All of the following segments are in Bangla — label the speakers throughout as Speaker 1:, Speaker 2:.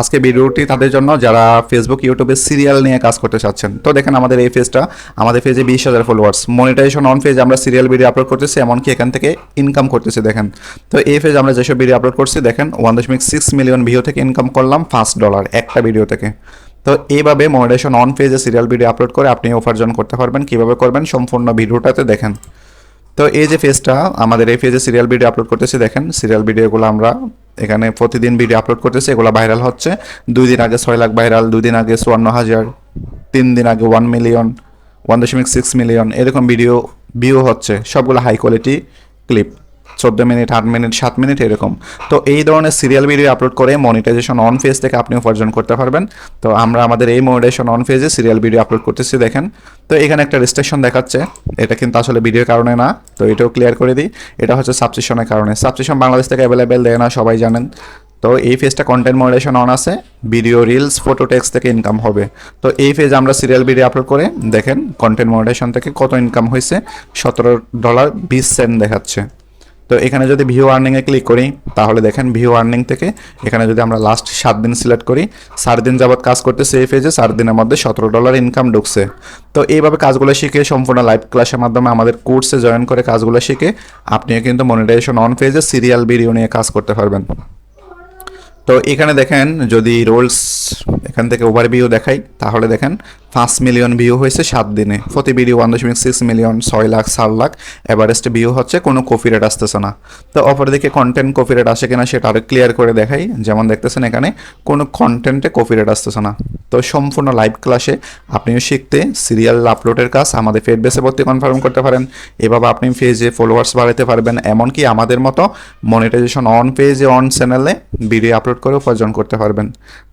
Speaker 1: আজকে ভিডিওটি তাদের জন্য যারা ফেসবুক ইউটিউবে সিরিয়াল নিয়ে কাজ করতে চাচ্ছেন। তো দেখেন আমাদের এই পেজটা আমাদের পেজে বিশ হাজার ফলোয়ার্স মনিটাইজেশন অন পেজ আমরা সিরিয়াল ভিডিও আপলোড করতেছি, এমনকি এখান থেকে ইনকাম করতেছি, দেখেন। তো এই পেজ আমরা যেসব ভিডিও আপলোড করছি, দেখেন ওয়ান দশমিক সিক্স মিলিয়ন ভিউ থেকে ইনকাম করলাম ফার্স্ট ডলার একটা ভিডিও থেকে। তো এইভাবে মনিটাইজেশন অন পেজে সিরিয়াল ভিডিও আপলোড করে আপনি উপার্জন করতে পারবেন। কীভাবে করবেন? সম্পূর্ণ ভিডিওটাতে দেখেন। তো এই যে ফেজটা আমাদের এই পেজে সিরিয়াল ভিডিও আপলোড করতেছি, দেখেন সিরিয়াল ভিডিওগুলো আমরা এখানে প্রতিদিন ভিডিও আপলোড করতেছি, এগুলো ভাইরাল হচ্ছে। দুই দিন আগে ছয় লাখ ভাইরাল দুই দিন আগে চুয়ান্ন হাজার, তিন দিন আগে ওয়ান মিলিয়ন ওয়ান দশমিক সিক্স মিলিয়ন এরকম ভিডিও ভিউ হচ্ছে, সবগুলো হাই কোয়ালিটি ক্লিপ চোদ্দ মিনিট, আট মিনিট, সাত মিনিট এরকম। তো এই ধরনের সিরিয়াল ভিডিও আপলোড করে মনিটাইজেশন অন ফেজ থেকে আপনি উপার্জন করতে পারবেন। তো আমরা আমাদের এই মনিটাইজেশন অন ফেজে সিরিয়াল ভিডিও আপলোড করতেছি, দেখেন। তো এখানে একটা রেজিস্ট্রেশন দেখাচ্ছে। এটা কিন্তু আসলে ভিডিওর কারণে না। তো এটাও ক্লিয়ার করে দিই। এটা হচ্ছে সাবসিশনের কারণে। সাবসিশন বাংলাদেশ থেকে অ্যাভেলেবেল দেয় না, সবাই জানেন। তো এই ফেজটা কন্টেন্ট মডারেশন অন আছে। ভিডিও রিলস ফটো টেক্সট থেকে ইনকাম হবে। তো এই ফেজ আমরা সিরিয়াল ভিডিও আপলোড করে, দেখেন কন্টেন্ট মডারেশন থেকে কত ইনকাম হয়েছে? সতেরো ডলার বিশ সেন্ট দেখাচ্ছে। তো এখানে যদি ভিউ আর্নিংয়ে ক্লিক করি, তাহলে দেখেন ভিউ আর্নিং থেকে এখানে যদি আমরা লাস্ট সাত দিন সিলেক্ট করি, সাত দিন যাবৎ কাজ করতে এই এজে সাত দিনের মধ্যে সতেরো ডলার ইনকাম ঢুকছে। তো এইভাবে কাজগুলো শিখে সম্পূর্ণ লাইভ ক্লাসের মাধ্যমে আমাদের কোর্সে জয়েন করে কাজগুলো শিখে, আপনিও কিন্তু মনিটাইজেশন অন পেজে সিরিয়াল ভিডিও নিয়ে কাজ করতে পারবেন। তো এখানে দেখেন, যদি রোলস এখান থেকে ওভারভিউ দেখাই, তাহলে দেখেন, পাঁচ মিলিয়ন ভিউ হয়েছে সাত দিনে। প্রতি ভিডিও ওয়ান দশমিক সিক্স মিলিয়ন ছয় লাখ, সাত লাখ। এভারেস্ট ভিউ হচ্ছে কোনো কপি রেট আসতেছে না। তো অপরদিকে কন্টেন্ট কপি রেট আসে কিনা সেটা আরও ক্লিয়ার করে দেখাই। যেমন দেখতেছেন এখানে, কোনো কন্টেন্টে কপি রেট আসতেছে না। তো সম্পূর্ণ লাইভ ক্লাসে আপনিও শিখতে সিরিয়াল আপলোডের কাজ আমাদের ফেড বেসে ভর্তি কনফার্ম করতে পারেন। এভাবে আপনি পেজে ফলোয়ার্স বাড়াতে পারবেন। এমনকি আমাদের মতো মনিটাইজেশন অন পেজে অন চ্যানেলে ভিডিও আপলোড করে উপার্জন করতে পারবেন।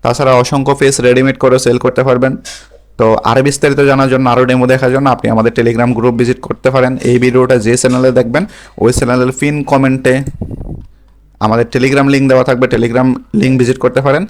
Speaker 1: তাছাড়া অসংখ্য ফেস রেডিমেড করে সেল করতে পারবেন। তো আরও বিস্তারিত জানার জন্য আরও ডেমো দেখার জন্য আপনি আমাদের টেলিগ্রাম গ্রুপ ভিজিট করতে পারেন। এই ভিডিওটা যে চ্যানেলে দেখবেন, ওই চ্যানেলের ফিন কমেন্টে আমাদের টেলিগ্রাম লিঙ্ক দেওয়া থাকবে। টেলিগ্রাম লিঙ্ক ভিজিট করতে পারেন।